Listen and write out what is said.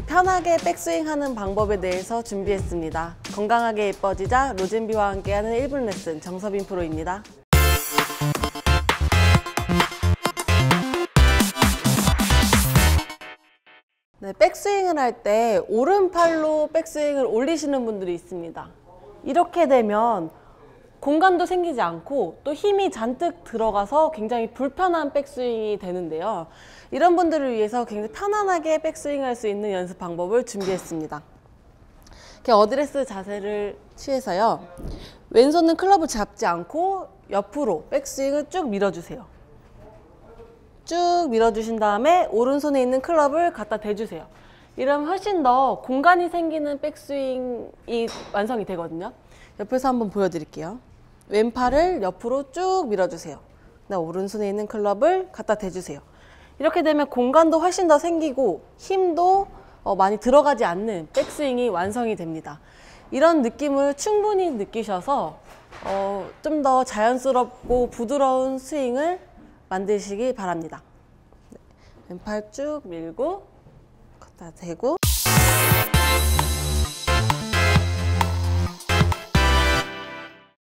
네, 편하게 백스윙 하는 방법에 대해서 준비했습니다. 건강하게 예뻐지자 로젠비와 함께하는 1분 레슨 정서빈 프로입니다. 네, 백스윙을 할 때 오른팔로 백스윙을 올리시는 분들이 있습니다. 이렇게 되면 공간도 생기지 않고 또 힘이 잔뜩 들어가서 굉장히 불편한 백스윙이 되는데요. 이런 분들을 위해서 굉장히 편안하게 백스윙 할 수 있는 연습 방법을 준비했습니다. 이렇게 어드레스 자세를 취해서요. 왼손은 클럽을 잡지 않고 옆으로 백스윙을 쭉 밀어주세요. 쭉 밀어주신 다음에 오른손에 있는 클럽을 갖다 대주세요. 이러면 훨씬 더 공간이 생기는 백스윙이 완성이 되거든요. 옆에서 한번 보여드릴게요. 왼팔을 옆으로 쭉 밀어주세요. 나 오른손에 있는 클럽을 갖다 대주세요. 이렇게 되면 공간도 훨씬 더 생기고 힘도 어, 많이 들어가지 않는 백스윙이 완성이 됩니다. 이런 느낌을 충분히 느끼셔서 어, 좀 더 자연스럽고 부드러운 스윙을 만드시기 바랍니다. 네. 왼팔 쭉 밀고 갖다 대고